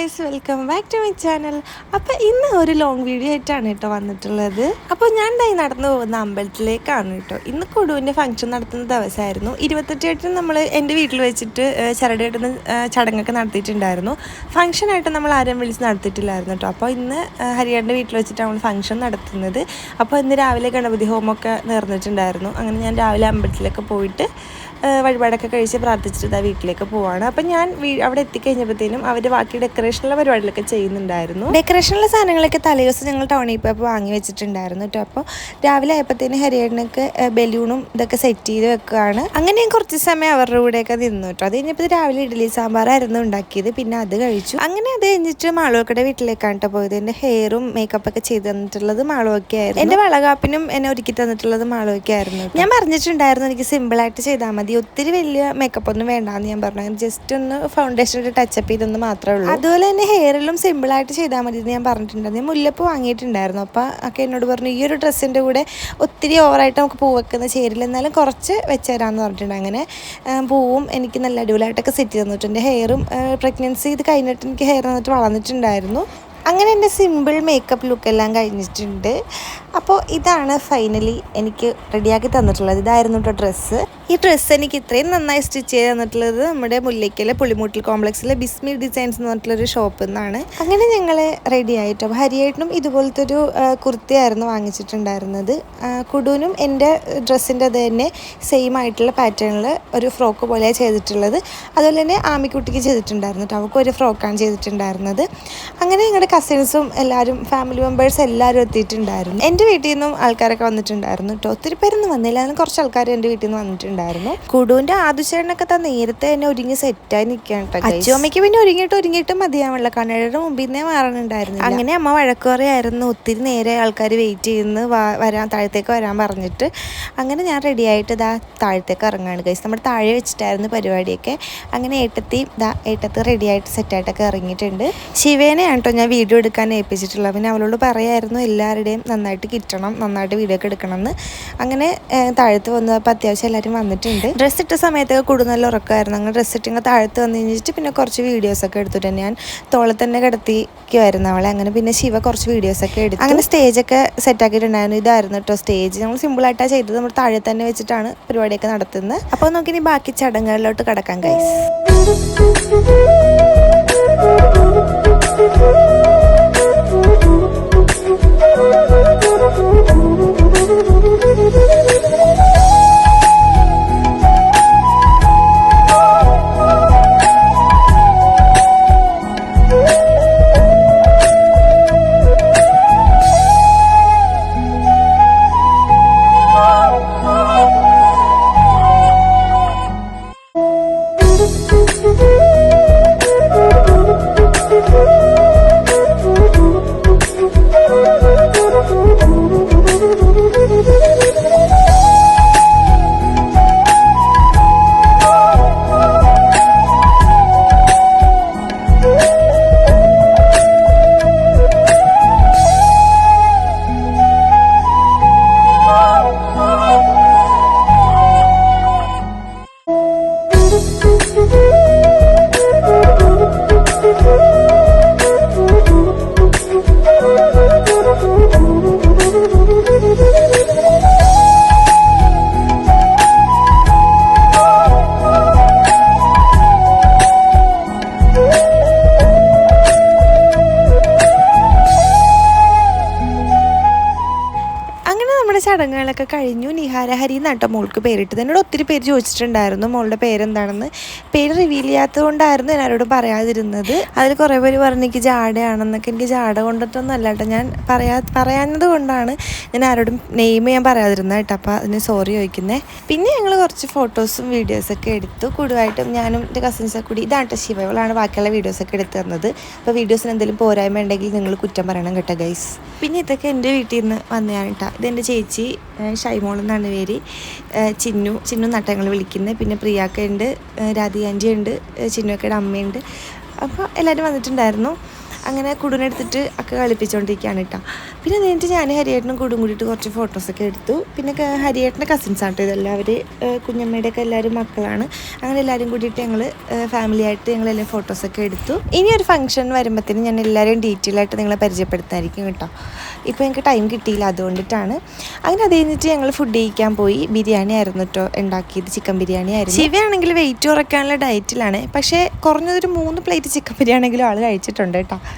Guys welcome back to my channel അപ്പോൾ ഇന്ന് ഒരു ലോങ് വീഡിയോ ആയിട്ടാണ് കേട്ടോ വന്നിട്ടുള്ളത്. അപ്പോൾ ഞാൻ ഡൈ നടന്നു പോകുന്ന അമ്പലത്തിലേക്കാണ് കേട്ടോ. ഇന്ന് കൊടുവിന്റെ ഫംഗ്ഷൻ നടത്തുന്ന ദിവസമായിരുന്നു. ഇരുപത്തെട്ടിന് നമ്മൾ എന്റെ വീട്ടിൽ വെച്ചിട്ട് ചരടുകെട്ടുന്ന ചടങ്ങൊക്കെ നടത്തിയിട്ടുണ്ടായിരുന്നു. ഫംഗ്ഷനായിട്ട് നമ്മൾ ആരും വിളിച്ച് നടത്തിയിട്ടില്ലായിരുന്നു കേട്ടോ. അപ്പോൾ ഇന്ന് ഹരിയാടിന്റെ വീട്ടിൽ വെച്ചിട്ട് നമ്മൾ ഫംഗ്ഷൻ നടത്തുന്നത്. അപ്പോൾ ഇന്ന് രാവിലെ ഗണപതി ഹോമൊക്കെ നേർന്നിട്ടുണ്ടായിരുന്നു. അങ്ങനെ ഞാൻ രാവിലെ അമ്പലത്തിലൊക്കെ പോയിട്ട് വഴിപാടൊക്കെ കഴിച്ച് പ്രാർത്ഥിച്ചിട്ട് വീട്ടിലേക്ക് പോവാണ്. അപ്പോൾ ഞാൻ അവിടെ എത്തിക്കഴിഞ്ഞപ്പോഴത്തേനും അവർ ബാക്കി ഡെക്കറേഷനുള്ള പരിപാടികളൊക്കെ ചെയ്യുന്നുണ്ടായിരുന്നു. ഡെക്കറേഷനുള്ള സാധനങ്ങളൊക്കെ തലേദിവസം ഞങ്ങൾ ടൗണിൽ പോയപ്പോൾ വാങ്ങി വെച്ചിട്ടുണ്ടായിരുന്നു കേട്ടോ അപ്പോൾ രാവിലെ ആയപ്പോഴത്തേന് ഹരിയേട്ടനൊക്കെ ബലൂണും ഇതൊക്കെ സെറ്റ് ചെയ്ത് വെക്കുകയാണ് അങ്ങനെ ഞാൻ കുറച്ച് സമയം അവരുടെ കൂടെയൊക്കെ നിന്നു കേട്ടോ അത് കഴിഞ്ഞപ്പോൾ രാവിലെ ഇഡ്ഡലി സാമ്പാറായിരുന്നു ഉണ്ടാക്കിയത്. പിന്നെ അത് കഴിച്ചു. അങ്ങനെ അത് കഴിഞ്ഞിട്ട് മാളുവക്കയുടെ വീട്ടിലേക്കാണ് കേട്ടോ പോയത്. എന്റെ ഹെയറും മേക്കപ്പ് ഒക്കെ ചെയ്ത് തന്നിട്ടുള്ളത് മാളുവൊക്കെ ആയിരുന്നു. എന്റെ വളകാപ്പിനും എന്നെ ഒരുക്കി തന്നിട്ടുള്ളത് മാളുവൊക്കെ ആയിരുന്നു ഞാൻ പറഞ്ഞിട്ടുണ്ടായിരുന്നു എനിക്ക് സിമ്പിളായിട്ട് ചെയ്താൽ മതി. ഒത്തിരി വലിയ മേക്കപ്പ് ഒന്നും വേണ്ടാന്ന് ഞാൻ പറഞ്ഞു. ജസ്റ്റ് ഒന്ന് ഫൗണ്ടേഷൻ ടച്ചപ്പ് ചെയ്തെന്ന് മാത്രമേ ഉള്ളൂ. അതുപോലെ തന്നെ ഹെയറിലും സിമ്പിളായിട്ട് ചെയ്താൽ മതി ഞാൻ പറഞ്ഞിട്ടുണ്ടായിരുന്നു മുല്ലപ്പ് വാങ്ങിയിട്ടുണ്ടായിരുന്നു. അപ്പോൾ ഒക്കെ എന്നോട് പറഞ്ഞു ഈ ഒരു ഡ്രസ്സിന്റെ കൂടെ ഒത്തിരി ഓവറായിട്ട് നമുക്ക് പൂ വെക്കുന്ന ചേരില്ല എന്നാലും കുറച്ച് വെച്ചുതരാമെന്ന് പറഞ്ഞിട്ടുണ്ട്. അങ്ങനെ പൂവും എനിക്ക് നല്ല അടിപൊളിയായിട്ടൊക്കെ സെറ്റ് തന്നിട്ടുണ്ട്. ഹെയറും പ്രഗ്നൻസി ഇത് കഴിഞ്ഞിട്ട് എനിക്ക് ഹെയർ വന്നിട്ട് വളർന്നിട്ടുണ്ടായിരുന്നു. അങ്ങനെ എന്റെ സിമ്പിൾ മേക്കപ്പ് ലുക്കെല്ലാം കഴിഞ്ഞിട്ടുണ്ട്. അപ്പോൾ ഇതാണ് ഫൈനലി എനിക്ക് റെഡിയാക്കി തന്നിട്ടുള്ളത്. ഇതായിരുന്നു കേട്ടോ ഡ്രസ്സ് ഈ ഡ്രസ്സ് എനിക്ക് ഇത്രയും നന്നായി സ്റ്റിച്ച് ചെയ്ത് തന്നിട്ടുള്ളത് നമ്മുടെ മുല്ലയ്ക്കലെ പുളിമൂട്ടിൽ കോംപ്ലക്സിലെ ബിസ്മി ഡിസൈൻസ് എന്ന് പറഞ്ഞിട്ടുള്ളൊരു ഷോപ്പിൽ നിന്നാണ് അങ്ങനെ ഞങ്ങൾ റെഡി ആയിട്ടോ. ഹരിയായിട്ടും ഇതുപോലത്തെ ഒരു കുർത്തിയായിരുന്നു വാങ്ങിച്ചിട്ടുണ്ടായിരുന്നത്. കുടുനും എന്റെ ഡ്രസ്സിന്റെ അത് തന്നെ സെയിം ആയിട്ടുള്ള പാറ്റേണിൽ ഒരു ഫ്രോക്ക് പോലെയാണ് ചെയ്തിട്ടുള്ളത്. അതുപോലെ തന്നെ ആമിക്കുട്ടിക്ക് ചെയ്തിട്ടുണ്ടായിരുന്നു കേട്ടോ അവൾക്ക് ഒരു ഫ്രോക്കാണ് ചെയ്തിട്ടുണ്ടായിരുന്നത്. അങ്ങനെ ഞങ്ങളുടെ കസിൻസും എല്ലാവരും ഫാമിലി മെമ്പേഴ്സ് എല്ലാവരും എത്തിയിട്ടുണ്ടായിരുന്നു. എന്റെ വീട്ടിൽ നിന്നും ആൾക്കാരൊക്കെ വന്നിട്ടുണ്ടായിരുന്നു കേട്ടോ ഒത്തിരി പേരൊന്നും വന്നില്ല. അതിന് കുറച്ച് ആൾക്കാർ എന്റെ വീട്ടിൽ നിന്ന് വന്നിട്ടുണ്ടായിരുന്നു. കുടുവിന്റെ ആദുശേടനൊക്കെ തന്നെ നേരത്തെ തന്നെ ഒരുങ്ങി സെറ്റായി നിൽക്കുകയാണ് കേട്ടോ അച്ഛമ്മയ്ക്ക് പിന്നെ ഒരുങ്ങിയിട്ട് ഒരുങ്ങിയിട്ട് മതിയാവുള്ള കണ്ണടയുടെ മുമ്പിൽ നിന്നേ മാറണുണ്ടായിരുന്നു അങ്ങനെ അമ്മ വഴക്കുറയായിരുന്നു ഒത്തിരി നേരെ ആൾക്കാർ വെയിറ്റ് ചെയ്യുന്നു. വരാൻ താഴത്തേക്ക് വരാൻ പറഞ്ഞിട്ട്. അങ്ങനെ ഞാൻ റെഡി ആയിട്ട് ഇതാ താഴത്തേക്ക് ഇറങ്ങാണ് കഴിച്ച് നമ്മുടെ താഴെ വെച്ചിട്ടായിരുന്നു പരിപാടിയൊക്കെ. അങ്ങനെ ഏട്ടത്തി ഇതാ ഏട്ടത്ത് റെഡി ആയിട്ട് സെറ്റായിട്ടൊക്കെ ഇറങ്ങിയിട്ടുണ്ട്. ശിവേനെയാണ് കേട്ടോ ഞാൻ വീഡിയോ എടുക്കാൻ ഏൽപ്പിച്ചിട്ടുള്ളത്. പിന്നെ അവളോട് പറയായിരുന്നു എല്ലാവരുടെയും നന്നായിട്ട് കിട്ടണം നന്നായിട്ട് വീഡിയോ ഒക്കെ എടുക്കണം എന്ന് അങ്ങനെ താഴത്ത് താഴത്ത് വന്നപ്പോൾ അത്യാവശ്യം എല്ലാവരും വന്നിട്ടുണ്ട്. ഡ്രസ്സ് ഇട്ട സമയത്തൊക്കെ കൂടുതൽ നല്ല ഉറക്കമായിരുന്നു. അങ്ങനെ ഡ്രസ്സ് ഇട്ടിങ്ങനെ താഴത്ത് വന്നു കഴിഞ്ഞിട്ട് പിന്നെ കുറച്ച് വീഡിയോസൊക്കെ എടുത്തിട്ട് ഞാൻ തോളെ തന്നെ കിടത്തിക്കുമായിരുന്നു അവളെ. അങ്ങനെ പിന്നെ ശിവ കുറച്ച് വീഡിയോസൊക്കെ എടുത്തു. അങ്ങനെ സ്റ്റേജൊക്കെ സെറ്റാക്കിയിട്ടുണ്ടായിരുന്നു ഇതായിരുന്നു കേട്ടോ സ്റ്റേജ് നമ്മൾ സിമ്പിളായിട്ടാണ് ചെയ്തത്. നമ്മൾ താഴെ തന്നെ വെച്ചിട്ടാണ് പരിപാടിയൊക്കെ നടത്തുന്നത്. അപ്പോൾ നോക്കി ബാക്കി ചടങ്ങുകളിലോട്ട് കടക്കാം ഗൈസ് അങ്ങനെ ചടങ്ങുകളൊക്കെ കഴിഞ്ഞു. നിഹാരഹരി എന്നാട്ടോ മോൾക്ക് പേരിട്ട് എന്നോട് ഒത്തിരി പേര് ചോദിച്ചിട്ടുണ്ടായിരുന്നു മോളുടെ പേരെന്താണെന്ന്. പേര് റിവീൽ ചെയ്യാത്തത് കൊണ്ടായിരുന്നു ഞാൻ അവരോട് പറയാതിരുന്നത്. അതിൽ കുറേ പേര് പറഞ്ഞു എനിക്ക് ജാടയാണെന്നൊക്കെ. എനിക്ക് ജാട കൊണ്ടിട്ടൊന്നും അല്ല കേട്ടോ ഞാൻ പറയാ പറയാഞ്ഞത് കൊണ്ടാണ് ഞാൻ ആരോടും നെയിം ഞാൻ പറയാതിരുന്നത് കേട്ടോ അപ്പോൾ അതിന് സോറി ചോദിക്കുന്നത് പിന്നെ ഞങ്ങൾ കുറച്ച് ഫോട്ടോസും വീഡിയോസൊക്കെ എടുത്തു. കൂടുതലായിട്ടും ഞാനും എന്റെ കസിൻസൊക്കെ കൂടി ഇതാണ് ശിവ. ഇവളാണ് ബാക്കിയുള്ള വീഡിയോസൊക്കെ എടുത്തു തന്നത്. അപ്പോൾ വീഡിയോസിന് എന്തെങ്കിലും പോരായ്മ ഉണ്ടെങ്കിൽ നിങ്ങൾ കുറ്റം പറയണം കേട്ടോ ഗൈസ് പിന്നെ ഇതൊക്കെ എന്റെ വീട്ടിൽ നിന്ന് വന്നതാണ് കേട്ടോ ഇതെന്റെ ചേച്ചി ഏഹ് ഷൈമോൾ എന്നാണ് പേര്. ചിന്നു ചിന്നു നട്ടങ്ങൾ വിളിക്കുന്നത്. പിന്നെ പ്രിയാക്ക ഉണ്ട് രാധികാഞ്ചി ഉണ്ട് ചിന്നുക്കയുടെ അമ്മയുണ്ട്. അപ്പോൾ എല്ലാവരും വന്നിട്ടുണ്ടായിരുന്നു. അങ്ങനെ കുടുനെടുത്തിട്ട് ഒക്കെ കളിപ്പിച്ചുകൊണ്ടിരിക്കുകയാണ് കേട്ടോ. പിന്നെ നേരിട്ട് ഞാൻ ഹരിയേട്ടനും കൂടും കൂടിയിട്ട് കുറച്ച് ഫോട്ടോസൊക്കെ എടുത്തു. പിന്നെ ഹരിയേട്ടന്റെ കസിൻസ് കേട്ടോ ഇതെല്ലാം. അവർ കുഞ്ഞമ്മയുടെയൊക്കെ എല്ലാവരും മക്കളാണ്. അങ്ങനെ എല്ലാവരും കൂടിയിട്ട് ഞങ്ങൾ ഫാമിലി ആയിട്ട് ഞങ്ങളെല്ലാം ഫോട്ടോസൊക്കെ എടുത്തു. ഇനി ഒരു ഫംഗ്ഷൻ വരുമ്പോഴത്തേനും ഞാൻ എല്ലാവരെയും ഡീറ്റെയിൽ ആയിട്ട് നിങ്ങളെ പരിചയപ്പെടുത്തായിരിക്കും കേട്ടോ. ഇപ്പോൾ ഞങ്ങൾക്ക് ടൈം കിട്ടിയില്ല അതുകൊണ്ടിട്ടാണ്. അങ്ങനെ അത് കഴിഞ്ഞിട്ട് ഞങ്ങൾ ഫുഡ് കഴിക്കാൻ പോയി. ബിരിയാണി ആയിരുന്നു കേട്ടോ ഉണ്ടാക്കിയത്. ചിക്കൻ ബിരിയാണി ആയിരുന്നു. ശിവയാണെങ്കിൽ വെയിറ്റ് കുറയ്ക്കാനുള്ള ഡയറ്റിലാണ് പക്ഷേ കുറഞ്ഞതൊരു മൂന്ന് പ്ലേറ്റ് ചിക്കൻ ബിരിയാണിയെങ്കിലും ആൾ കഴിച്ചിട്ടുണ്ട് കേട്ടോ.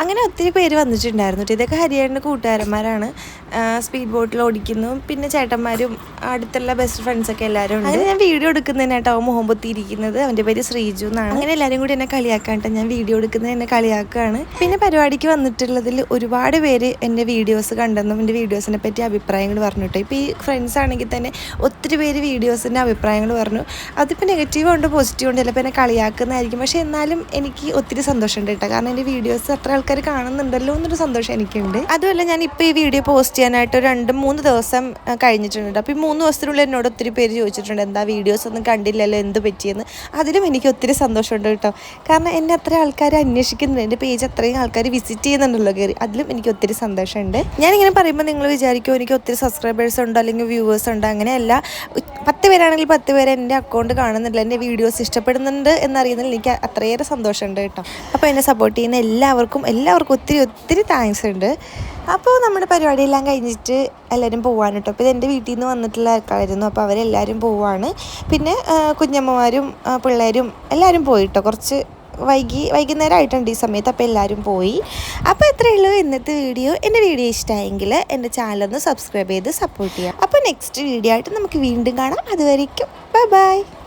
അങ്ങനെ ഒത്തിരി പേര് വന്നിട്ടുണ്ടായിരുന്നു കേട്ടോ ഇതൊക്കെ ഹരിയാണിന്റെ കൂട്ടുകാരന്മാരാണ്. സ്പീഡ് ബോട്ടിൽ ഓടിക്കുന്നു. പിന്നെ ചേട്ടന്മാരും അടുത്തുള്ള ബെസ്റ്റ് ഫ്രണ്ട്സൊക്കെ എല്ലാവരും ഉണ്ട്. അങ്ങനെ ഞാൻ വീഡിയോ എടുക്കുന്നതിനായിട്ടോ മുഹമ്പത്തി ഇരിക്കുന്നത് അവന്റെ പേര് ശ്രീജു എന്നാണ്. അങ്ങനെ എല്ലാവരും കൂടി എന്നെ കളിയാക്കാണ്ട് ഞാൻ വീഡിയോ എടുക്കുന്നത് എന്നെ കളിയാക്കുകയാണ്. പിന്നെ പരിപാടിക്ക് വന്നിട്ടുള്ളതിൽ ഒരുപാട് പേര് എന്റെ വീഡിയോസ് കണ്ടെന്നും എന്റെ വീഡിയോസിനെ പറ്റി അഭിപ്രായങ്ങൾ പറഞ്ഞു കേട്ടോ ഇപ്പോൾ ഈ ഫ്രണ്ട്സ് ആണെങ്കിൽ തന്നെ ഒത്തിരി പേര് വീഡിയോസിന്റെ അഭിപ്രായങ്ങൾ പറഞ്ഞു. അതിപ്പോൾ നെഗറ്റീവ് ഉണ്ട് പോസിറ്റീവ് ഉണ്ട് ചിലപ്പോൾ എന്നെ കളിയാക്കുന്നതായിരിക്കും. പക്ഷേ എന്നാലും എനിക്ക് ഒത്തിരി സന്തോഷമുണ്ട് കേട്ടോ കാരണം എന്റെ വീഡിയോസ് അത്ര ആൾക്കാർ കാണുന്നുണ്ടല്ലോ എന്നൊരു സന്തോഷം എനിക്കുണ്ട്. അതുമല്ല ഞാൻ ഇപ്പോൾ ഈ വീഡിയോ പോസ്റ്റ് ചെയ്യാനായിട്ട് രണ്ട് മൂന്ന് ദിവസം കഴിഞ്ഞിട്ടുണ്ട് അപ്പോൾ ഈ മൂന്ന് ദിവസത്തിനുള്ളിൽ എന്നോട് ഒത്തിരി പേര് ചോദിച്ചിട്ടുണ്ട് എന്താ വീഡിയോസ് ഒന്നും കണ്ടില്ലല്ലോ? എന്ത് പറ്റിയെന്ന്? അതിലും എനിക്ക് ഒത്തിരി സന്തോഷമുണ്ട് കേട്ടോ. കാരണം എന്നെ അത്ര ആൾക്കാർ അന്വേഷിക്കുന്നുണ്ട്. എന്റെ പേജ് അത്രയും ആൾക്കാർ വിസിറ്റ് ചെയ്യുന്നുണ്ടല്ലോ കയറി അതിലും എനിക്ക് ഒത്തിരി സന്തോഷമുണ്ട്. ഞാനിങ്ങനെ പറയുമ്പോൾ നിങ്ങൾ വിചാരിക്കും എനിക്ക് ഒത്തിരി സബ്സ്ക്രൈബേഴ്സ് ഉണ്ടോ അല്ലെങ്കിൽ വ്യൂവേഴ്സ് ഉണ്ടോ? അങ്ങനെയല്ല. പത്ത് പേരാണെങ്കിൽ പത്ത് പേരെ എന്റെ അക്കൗണ്ട് കാണുന്നില്ല എന്റെ വീഡിയോസ് ഇഷ്ടപ്പെടുന്നുണ്ട് എന്നറിയുന്നതിൽ എനിക്ക് അത്രയേറെ സന്തോഷമുണ്ട് കേട്ടോ. അപ്പോൾ എന്നെ സപ്പോർട്ട് ചെയ്യുന്ന എല്ലാവർക്കും എല്ലാവർക്കും ഒത്തിരി ഒത്തിരി താങ്ക്സ് ഉണ്ട്. അപ്പോൾ നമ്മുടെ പരിപാടിയെല്ലാം കഴിഞ്ഞിട്ട് എല്ലാവരും പോവാണ് കേട്ടോ. അപ്പോൾ ഇത് എന്റെ വീട്ടിൽ നിന്ന് വന്നിട്ടുള്ള ആൾക്കാരായിരുന്നു. അപ്പോൾ അവരെല്ലാവരും പോവാണ്. പിന്നെ കുഞ്ഞമ്മമാരും പിള്ളേരും എല്ലാവരും പോയി കേട്ടോ. കുറച്ച് വൈകി വൈകുന്നേരം ആയിട്ടുണ്ട് ഈ സമയത്ത്. അപ്പോൾ എല്ലാവരും പോയി. അപ്പോൾ ഇത്രയേ ഉള്ളൂ ഇന്നത്തെ വീഡിയോ. എന്റെ വീഡിയോ ഇഷ്ടമായെങ്കിൽ എന്റെ ചാനലൊന്ന് സബ്സ്ക്രൈബ് ചെയ്ത് സപ്പോർട്ട് ചെയ്യാം അപ്പോൾ നെക്സ്റ്റ് വീഡിയോ ആയിട്ട് നമുക്ക് വീണ്ടും കാണാം. അതുവരേക്കും. Bye bye